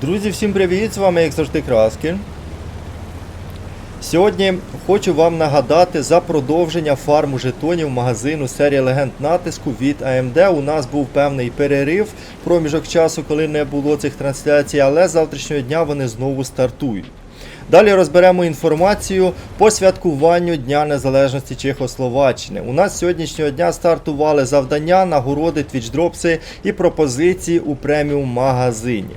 Друзі, всім привіт! З вами, як завжди, Краски. Сьогодні хочу вам нагадати за продовження фарму жетонів магазину серії легенд натиску від AMD. У нас був певний перерив, проміжок часу, коли не було цих трансляцій, але з завтрашнього дня вони знову стартують. Далі розберемо інформацію по святкуванню Дня Незалежності Чехословаччини. У нас сьогоднішнього дня стартували завдання, нагороди, твічдропси і пропозиції у преміум магазині.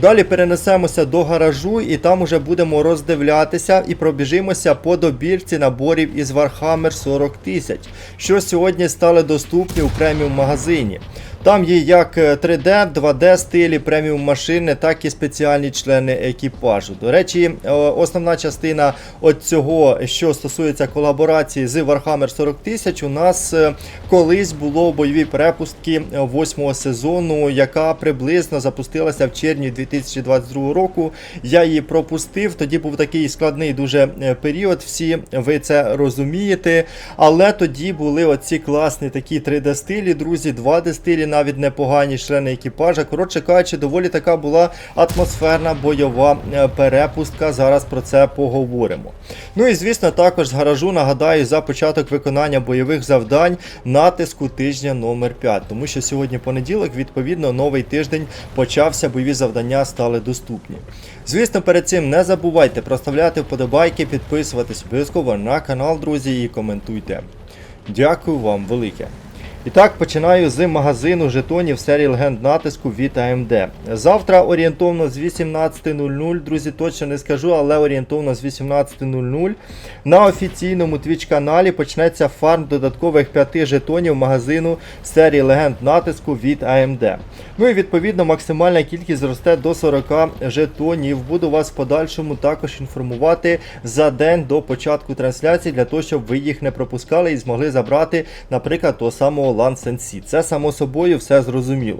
Далі перенесемося до гаражу і там уже будемо роздивлятися і пробіжимося по добірці наборів із Warhammer 40 тисяч, що сьогодні стали доступні у преміум магазині. Там є як е, 3D, 2D стилі преміум машини, так і спеціальні члени екіпажу. До речі, е, основна частина от цього, що стосується колаборації з Warhammer 40 тисяч, у нас е, колись було бойові перепустки 8 сезону, яка приблизно запустилася в червні 2022 року. Я її пропустив. Тоді був такий складний дуже е, період. Всі ви це розумієте. Але тоді були оці класні такі 3D стилі, друзі, 2D стилі, навіть непогані члени екіпажа. Коротше кажучи, доволі така була атмосферна бойова е, перепустка. Зараз про це поговоримо. Ну і звісно, також з гаражу нагадаю за початок виконання бойових завдань натиску тижня номер 5 тому що сьогодні понеділок, відповідно, новий тиждень почався, бойові завдання стали доступні. Звісно, перед цим не забувайте проставляти вподобайки, підписуватись обов'язково на канал, друзі, і коментуйте. Дякую вам велике. І так, починаю з магазину жетонів серії легенд натиску від AMD. Завтра орієнтовно з 18.00, друзі, точно не скажу, але орієнтовно з 18.00 на офіційному Twitch каналі почнеться фарм додаткових 5 жетонів магазину серії легенд натиску від AMD. Ну і відповідно максимальна кількість зросте до 40 жетонів. Буду вас в подальшому також інформувати за день до початку трансляції для того, щоб ви їх не пропускали і змогли забрати, наприклад, того самого Land Sensi. Це само собою все зрозуміло.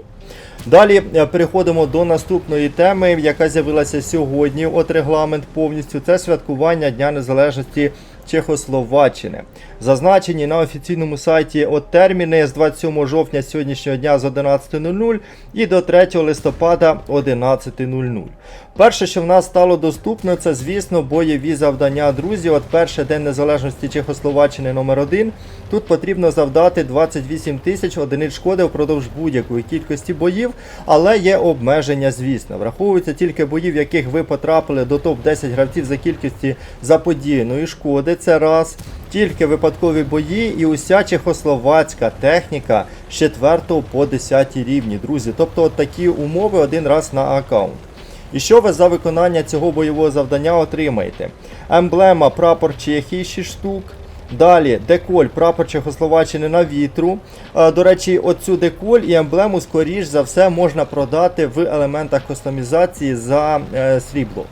Далі е, переходимо до наступної теми, яка з'явилася сьогодні. От регламент повністю. Це святкування Дня Незалежності Чехословаччини. Зазначені на офіційному сайті от терміни з 27 жовтня сьогоднішнього дня з 11.00 і до 3 листопада 11.00. Перше, що в нас стало доступно, це, звісно, бойові завдання. Друзі, от перший день незалежності Чехословаччини номер 1 Тут потрібно завдати 28 тисяч одиниць шкоди впродовж будь-якої кількості боїв, але є обмеження, звісно. Враховуються тільки бої, в яких ви потрапили до топ-10 гравців за кількості заподіяної шкоди. Це раз. Тільки випадкові бої і уся чехословацька техніка з 4 по 10 рівні, друзі. Тобто от такі умови один раз на аккаунт. І що ви за виконання цього бойового завдання отримаєте? Емблема прапор Чехії 6 штук. Далі деколь прапор Чехословаччини на вітру. Е, До речі, оцю деколь і емблему, скоріш за все, можна продати в елементах кастомізації за е, срібло.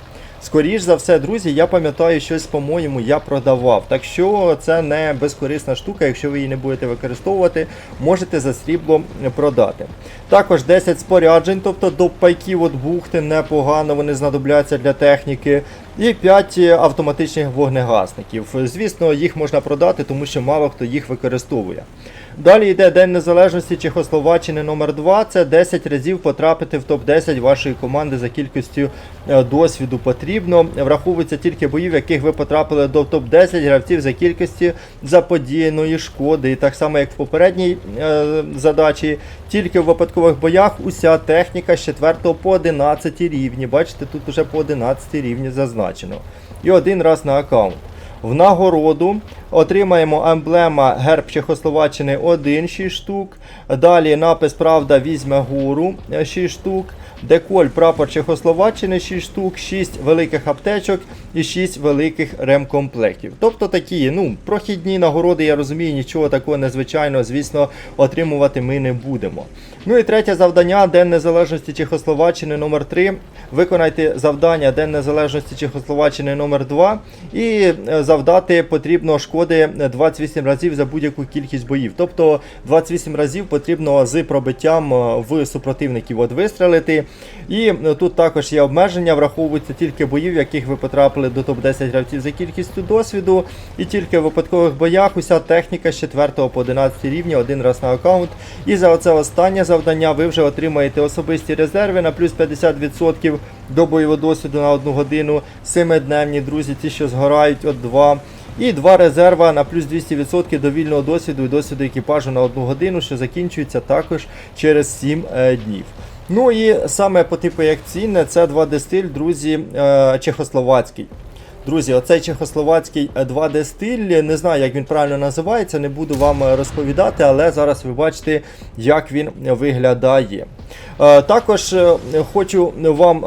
Скоріш за все, друзі, я пам'ятаю, щось, по-моєму, я продавав. Так що це не безкорисна штука, якщо ви її не будете використовувати, можете за срібло продати. Також 10 споряджень, тобто до пайків от бухти непогано, вони знадобляться для техніки. І 5 автоматичних вогнегасників. Звісно, їх можна продати, тому що мало хто їх використовує. Далі йде День Незалежності Чехословаччини номер 2 Це 10 разів потрапити в топ-10 вашої команди за кількістю е, досвіду потрібно. Враховується тільки бої, в яких ви потрапили до топ-10 гравців за кількістю заподіяної шкоди. І так само, як в попередній е, задачі, тільки в випадкових боях уся техніка з 4 по 11 рівні. Бачите, тут уже по 11 рівні зазначено. І один раз на аккаунт. В нагороду отримаємо емблема герб Чехословаччини 1 6 штук. Далі напис Правда візьме гору 6 штук. Деколь прапор Чехословаччини 6 штук, 6 великих аптечок і 6 великих ремкомплектів. Тобто такі, ну, прохідні нагороди, я розумію, нічого такого незвичайного, звісно, отримувати ми не будемо. Ну і третє завдання День Незалежності Чехословаччини номер 3 Виконайте завдання День Незалежності Чехословаччини номер 2 і е, завдати потрібно шкоди шкоди 28 разів за будь-яку кількість боїв. Тобто 28 разів потрібно з пробиттям е, в супротивників от вистрелити. І е, тут також є обмеження, враховуються тільки боїв, в яких ви потрапили до топ-10 гравців за кількістю досвіду. І тільки в випадкових боях уся техніка з 4 по 11 рівня один раз на аккаунт. І за оце останнє завдання ви вже отримаєте особисті резерви на плюс 50% до бойового досвіду на одну годину. 7-дневні друзі, ті, що згорають от 2. І два резерва на плюс 200% до вільного досвіду і досвіду екіпажу на одну годину, що закінчується також через 7 е, днів. Ну і саме по типу як цінне, це 2D стиль, друзі, е, чехословацький. Друзі, оцей чехословацький 2D стиль, не знаю, як він правильно називається, не буду вам е, розповідати, але зараз ви бачите, як він виглядає. Е, Також е, хочу вам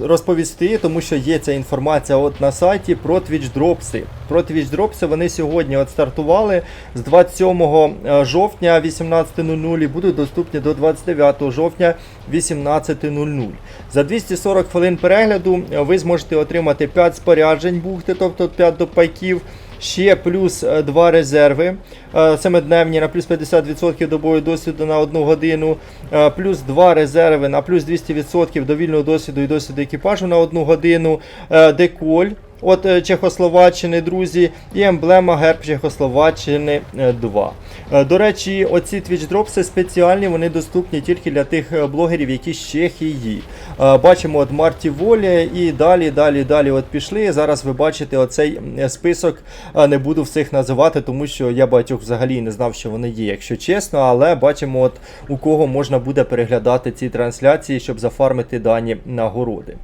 розповісти, тому що є ця інформація от на сайті про Twitch Dropси. Про Twitch Dropsi вони сьогодні от стартували з 27 е, жовтня 18.00 і будуть доступні до 29 жовтня 18.00. За 240 хвилин перегляду е, ви зможете отримати 5 споряджень бухти, тобто 5 допайків. Ще плюс 2 резерви е, семидневні на плюс 50% до бою досвіду на 1 годину, е, плюс 2 резерви на плюс 200% до вільного досвіду і досвіду екіпажу на 1 годину, е, деколь. От е, Чехословаччини, друзі, і емблема герб Чехословаччини е, 2. Е, До речі, оці Twitch дропси спеціальні, вони доступні тільки для тих е, блогерів, які з Чехії. Е, Бачимо от Марті Волі і далі, далі, далі от пішли. Зараз ви бачите оцей е, список. Е, Не буду всіх називати, тому що я багатьох взагалі не знав, що вони є, якщо чесно. Але бачимо, от у кого можна буде переглядати ці трансляції, щоб зафармити дані нагороди.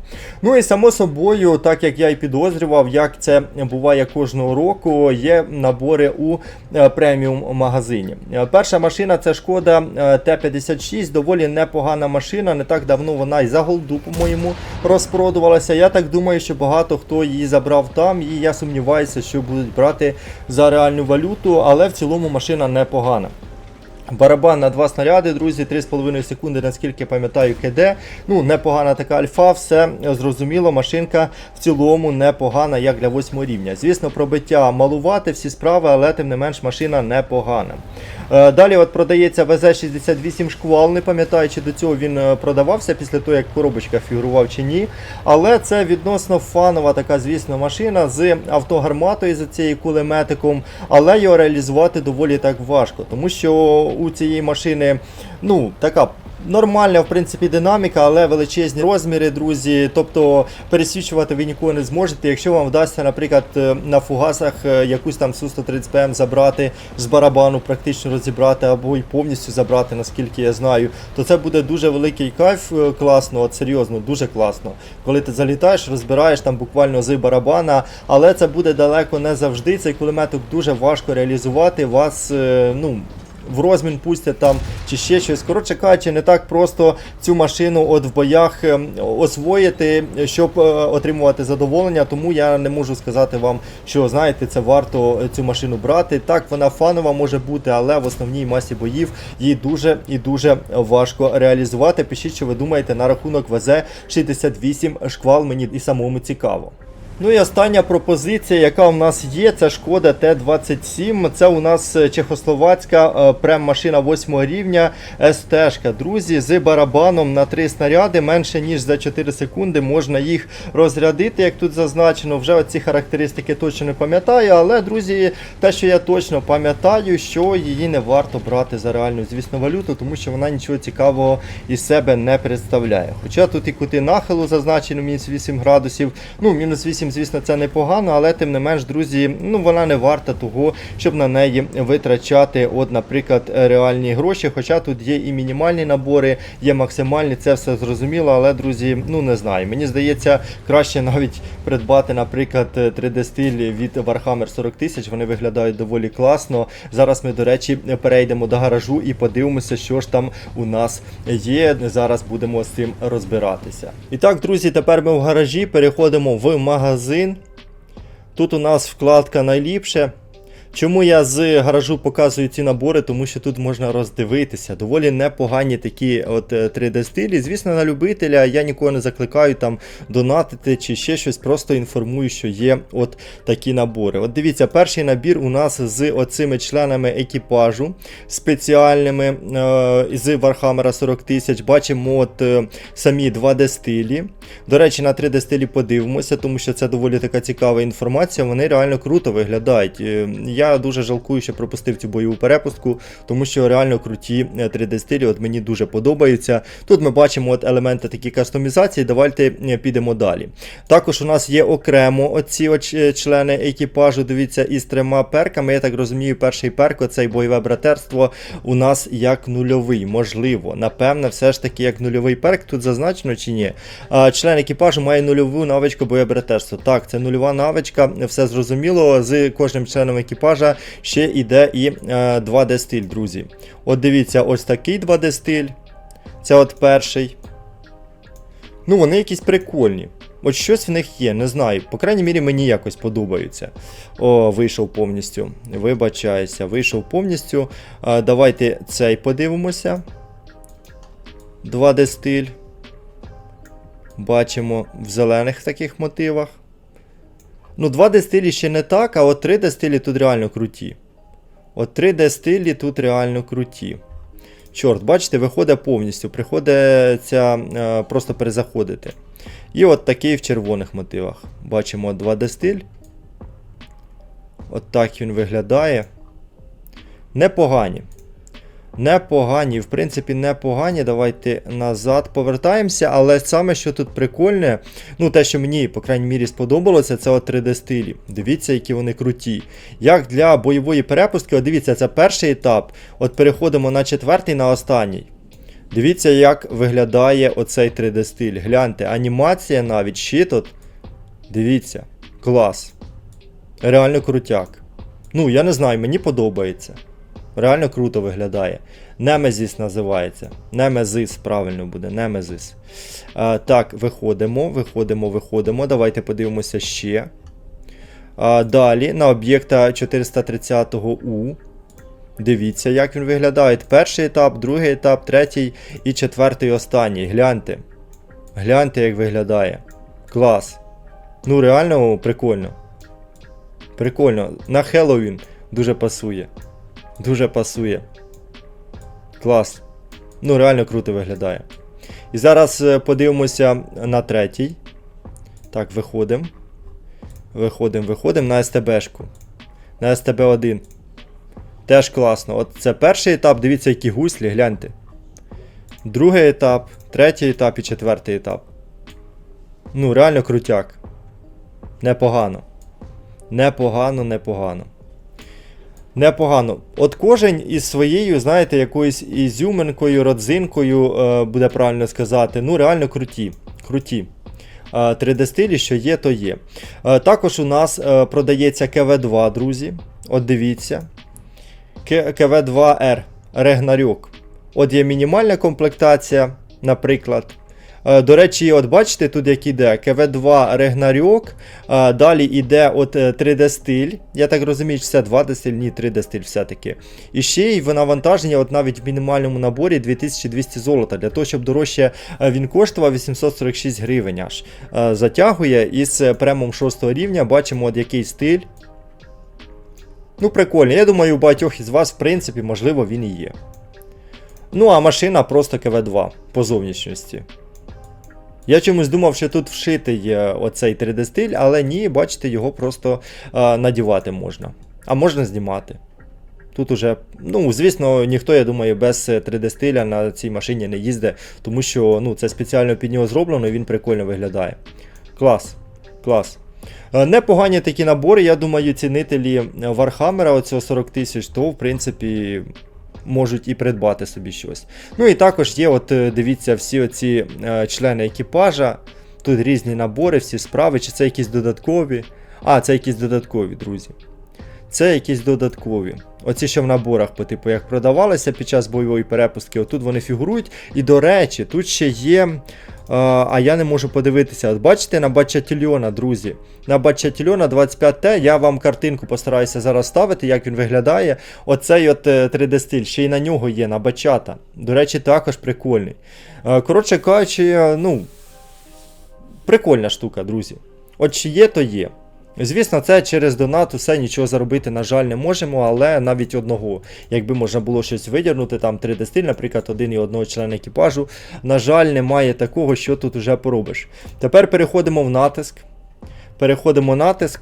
Ну і само собою, так як я і підозрював, як це буває кожного року, є набори у е, преміум магазині. Е, Перша машина це шкода е, Т-56, доволі непогана машина. Не так давно вона і за голду, по-моєму, розпродувалася. Я так думаю, що багато хто її забрав там, і я сумніваюся, що будуть брати за реальну валюту, але в цілому машина непогана. Барабан на два снаряди, друзі, 3,5 секунди, наскільки пам'ятаю, КД. Ну, непогана така альфа, все зрозуміло, машинка в цілому непогана, як для 8 рівня. Звісно, пробиття малувати, всі справи, але тим не менш машина непогана. Е, Далі от продається ВЗ-68 шквал, не пам'ятаю, чи до цього він е, продавався після того, як коробочка фігурував чи ні. Але це відносно фанова така, звісно, машина з автогарматою за цією кулеметиком, але його реалізувати доволі так важко, тому що у цієї машини ну, така. Нормальна, в принципі, динаміка, але величезні розміри, друзі. Тобто пересвічувати ви ніколи не зможете. Якщо вам вдасться, наприклад, е, на фугасах е, якусь там Су-130 ПМ забрати з барабану, практично розібрати або й повністю забрати, наскільки я знаю, то це буде дуже великий кайф, е, класно, от серйозно, дуже класно. Коли ти залітаєш, розбираєш там буквально з барабана, але це буде далеко не завжди. Цей кулеметок дуже важко реалізувати. Вас, ну в розмін пустять там чи ще щось. Коротше кажучи, не так просто цю машину от в боях ем, освоїти, щоб е, отримувати задоволення. Тому я не можу сказати вам, що знаєте, це варто цю машину брати. Так, вона фанова може бути, але в основній масі боїв її дуже і дуже важко реалізувати. Пишіть, що ви думаєте на рахунок ВЗ-68 шквал. Мені і самому цікаво. Ну і остання пропозиція, яка у нас є, це шкода Т-27. Це у нас е, чехословацька е, прем-машина 8 рівня СТ-шка. Друзі, з барабаном на 3 снаряди менше ніж за 4 секунди можна їх розрядити, як тут зазначено. Вже оці характеристики точно не пам'ятаю, але, друзі, те, що я точно пам'ятаю, що її не варто брати за реальну, звісно, валюту, тому що вона нічого цікавого із себе не представляє. Хоча тут і кути нахилу зазначено мінус 8 градусів. Ну, мінус 8 звісно, це непогано, але тим не менш, друзі, ну вона не варта того, щоб на неї витрачати, от, наприклад, реальні гроші. Хоча тут є і мінімальні набори, є максимальні, це все зрозуміло, але, друзі, ну не знаю. Мені здається, краще навіть придбати, наприклад, 3D-стиль від Warhammer 40 тисяч. Вони виглядають доволі класно. Зараз ми, до речі, перейдемо до гаражу і подивимося, що ж там у нас є. Зараз будемо з цим розбиратися. І так, друзі, тепер ми в гаражі переходимо в магазин. Тут у нас вкладка найліпше. Чому я з гаражу показую ці набори? Тому що тут можна роздивитися. Доволі непогані такі от е, 3D-стилі. Звісно, на любителя я нікого не закликаю там донатити чи ще щось, просто інформую, що є от такі набори. От дивіться, перший набір у нас з оцими членами екіпажу спеціальними е, з Warhammer 40 тисяч. Бачимо от е, самі 2D-стилі. До речі, на 3D-стилі подивимося, тому що це доволі така цікава інформація. Вони реально круто виглядають. Е, Я дуже жалкую, що пропустив цю бойову перепустку, тому що реально круті е, 3D-стилі от мені дуже подобаються. Тут ми бачимо от елементи такі кастомізації. Давайте е, підемо далі. Також у нас є окремо оці от е, члени екіпажу. Дивіться, із трьома перками. Я так розумію, перший перк, оцей бойове братерство, у нас як нульовий. Можливо, напевне, все ж таки як нульовий перк. Тут зазначено чи ні. Член екіпажу має нульову навичку бойове братерство. Так, це нульова навичка, все зрозуміло. З кожним членом екіпажа ще йде і е, 2D стиль, друзі. От дивіться, ось такий 2D стиль. Це от перший. Ну, вони якісь прикольні. От щось в них є, не знаю. По крайній мірі, мені якось подобаються. О, вийшов повністю. Вибачаюся, вийшов повністю. А, давайте цей подивимося. 2D стиль. Бачимо в зелених таких мотивах. Ну, 2D стилі ще не так, а от 3D стилі тут реально круті. От 3D стилі тут реально круті. Чорт, бачите, виходить повністю. Приходиться е, просто перезаходити. І от такий в червоних мотивах. Бачимо 2D стиль. От так він виглядає. Непогані. Непогані, в принципі, непогані. Давайте назад повертаємося. Але саме, що тут прикольне, ну те, що мені, по крайній мірі, сподобалося, це от 3D стилі. Дивіться, які вони круті. Як для бойової перепустки, от дивіться, це перший етап. От переходимо на четвертий, на останній. Дивіться, як виглядає оцей 3D стиль. Гляньте, анімація навіть щит от. Дивіться, клас. Реально крутяк. Ну, я не знаю, мені подобається. Реально круто виглядає. Немезіс називається. Немезис, правильно буде, Немезис. А, так, виходимо, виходимо, виходимо. Давайте подивимося ще. А, далі на об'єкта 430У. Дивіться, як він виглядає. Перший етап, другий етап, третій і четвертий останній. Гляньте. Гляньте, як виглядає. Клас. Ну, реально прикольно. Прикольно. На Хеллоуін дуже пасує. Дуже пасує. Клас. Ну, реально круто виглядає. І зараз е, подивимося на третій. Так, виходимо. Виходимо, виходимо на СТБшку. На СТБ-1. Теж класно. От це перший етап, дивіться, які гуслі, гляньте. Другий етап, третій етап і четвертий етап. Ну, реально крутяк. Непогано. Непогано, непогано. Непогано. От кожен із своєю, знаєте, якоюсь ізюминкою, родзинкою, е, буде правильно сказати. Ну, реально круті. Круті. 3D стилі, що є, то є. Е, Також у нас е, продається КВ2, друзі. От дивіться. КВ2R Регнарьок. От є мінімальна комплектація, наприклад. Е, До речі, от бачите, тут як іде КВ2 Регнарьок. е, Далі йде от е, 3D стиль. Я так розумію, що це 2D стиль, ні, 3D стиль все-таки. І ще й навантаження, от навіть в мінімальному наборі 2200 золота. Для того, щоб дорожче е, він коштував 846 гривень аж. Е, Затягує із е, премом 6 рівня. Бачимо, от який стиль. Ну, прикольно. Я думаю, у багатьох із вас, в принципі, можливо, він і є. Ну, а машина просто КВ2 по зовнішності. Я чомусь думав, що тут вшитий е, оцей 3D стиль, але ні, бачите, його просто е, надівати можна. А можна знімати. Тут уже, ну, звісно, ніхто, я думаю, без 3D стиля на цій машині не їздить, тому що ну, це спеціально під нього зроблено і він прикольно виглядає. Клас. Клас. Е, Непогані такі набори, я думаю, цінителі Вархаммера оцього 40 тисяч, то в принципі можуть і придбати собі щось. Ну і також є, от е, дивіться, всі оці е, члени екіпажа. Тут різні набори, всі справи, чи це якісь додаткові. А, це якісь додаткові, друзі. Це якісь додаткові. Оці, що в наборах, по типу, як продавалися під час бойової перепустки, отут вони фігурують. І до речі, тут ще є. А, а я не можу подивитися. От бачите на Бачатільйона, друзі. На Бачатільйона 25Т я вам картинку постараюся зараз ставити, як він виглядає. Оцей от е, 3D стиль, ще й на нього є, на бачата. До речі, також прикольний. Е, Коротше кажучи, е, ну, прикольна штука, друзі. От чи є, то є. Звісно, це через донат усе нічого заробити, на жаль, не можемо, але навіть одного. Якби можна було щось видірнути, там 3D стиль, наприклад, один і одного члена екіпажу. На жаль, немає такого, що тут вже поробиш. Тепер переходимо в натиск. Переходимо в натиск.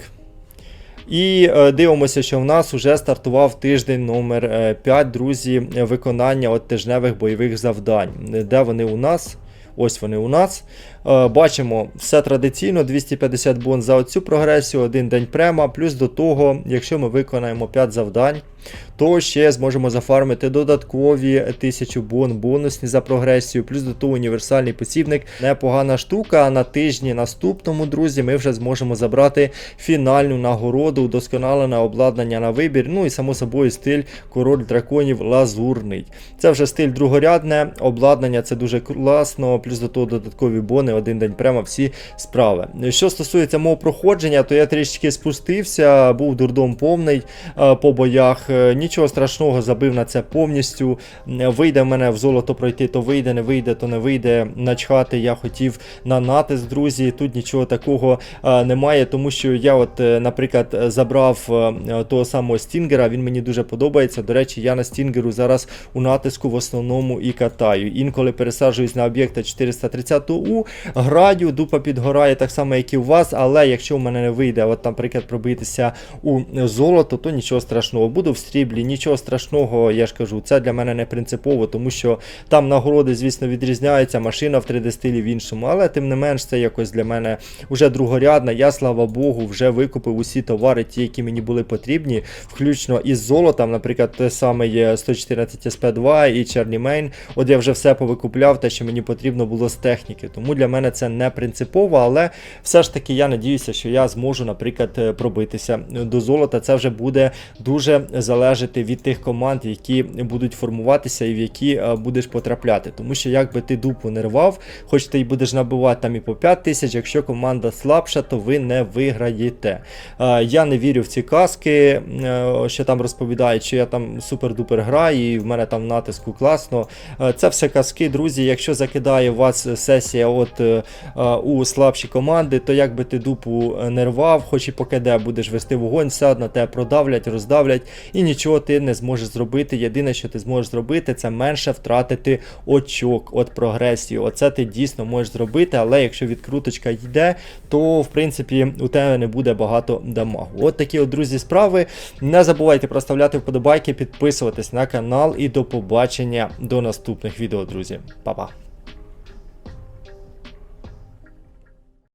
І е, дивимося, що в нас вже стартував тиждень номер 5, друзі, е, виконання от тижневих бойових завдань. Де вони у нас? Ось вони у нас. Е, Бачимо, все традиційно, 250 бон за оцю прогресію, один день према. Плюс до того, якщо ми виконаємо 5 завдань, то ще зможемо зафармити додаткові 1000 бон бонусні за прогресію. Плюс до того універсальний посібник. Непогана штука. А на тижні наступному, друзі, ми вже зможемо забрати фінальну нагороду, удосконалене обладнання на вибір. Ну і само собою стиль король драконів лазурний. Це вже стиль другорядне, обладнання це дуже класно, плюс до того додаткові бони, один день прямо всі справи. Що стосується мого проходження, то я трішки спустився, був дурдом повний е, по боях. Е, Нічого страшного, забив на це повністю. Е, Вийде в мене в золото пройти, то вийде, не вийде, то не вийде. Начхати я хотів на натиск, друзі. Тут нічого такого немає, тому що я, от, наприклад, забрав того самого Стінгера, він мені дуже подобається. До речі, я на Стінгеру зараз у натиску в основному і катаю. Інколи пересаджуюсь на об'єкта 430У, граю, дупа підгорає так само, як і у вас, але якщо в мене не вийде, от, наприклад, пробитися у золото, то нічого страшного. Буду в сріблі, нічого страшного, я ж кажу, це для мене не принципово, тому що там нагороди, звісно, відрізняються, машина в 3D стилі в іншому, але тим не менш це якось для мене вже другорядна. Я, слава Богу, вже викупив усі товари, ті, які мені були потрібні, включно із золотом, наприклад, те саме є 114 SP2 і Чарні Мейн. От я вже все повикупляв, те, що мені потрібно було з техніки. Тому для мене це не принципово, але все ж таки я надіюся, що я зможу, наприклад, е, пробитися до золота. Це вже буде дуже залежати від тих команд, які будуть формуватися і в які е, будеш потрапляти. Тому що як би ти дупу не рвав, хоч ти й будеш набивати там і по 5 тисяч, якщо команда слабша, то ви не виграєте. Е, Я не вірю в ці казки, що там розповідають, що я там супер-дупер граю, і в мене там натиску класно. Це все казки, друзі. Якщо закидає вас сесія от у слабші команди, то як би ти дупу е, не рвав, хоч і по КД будеш вести вогонь, все одно тебе продавлять, роздавлять, і нічого ти не зможеш зробити. Єдине, що ти зможеш зробити, це менше втратити очок от прогресію. Оце ти дійсно можеш зробити, але якщо відкруточка йде, то в принципі у тебе не буде багато дамагу. От такі от, друзі, справи. Не забувайте проставляти вподобайки, підписуватись на канал і до побачення до наступних відео, друзі. Па-па.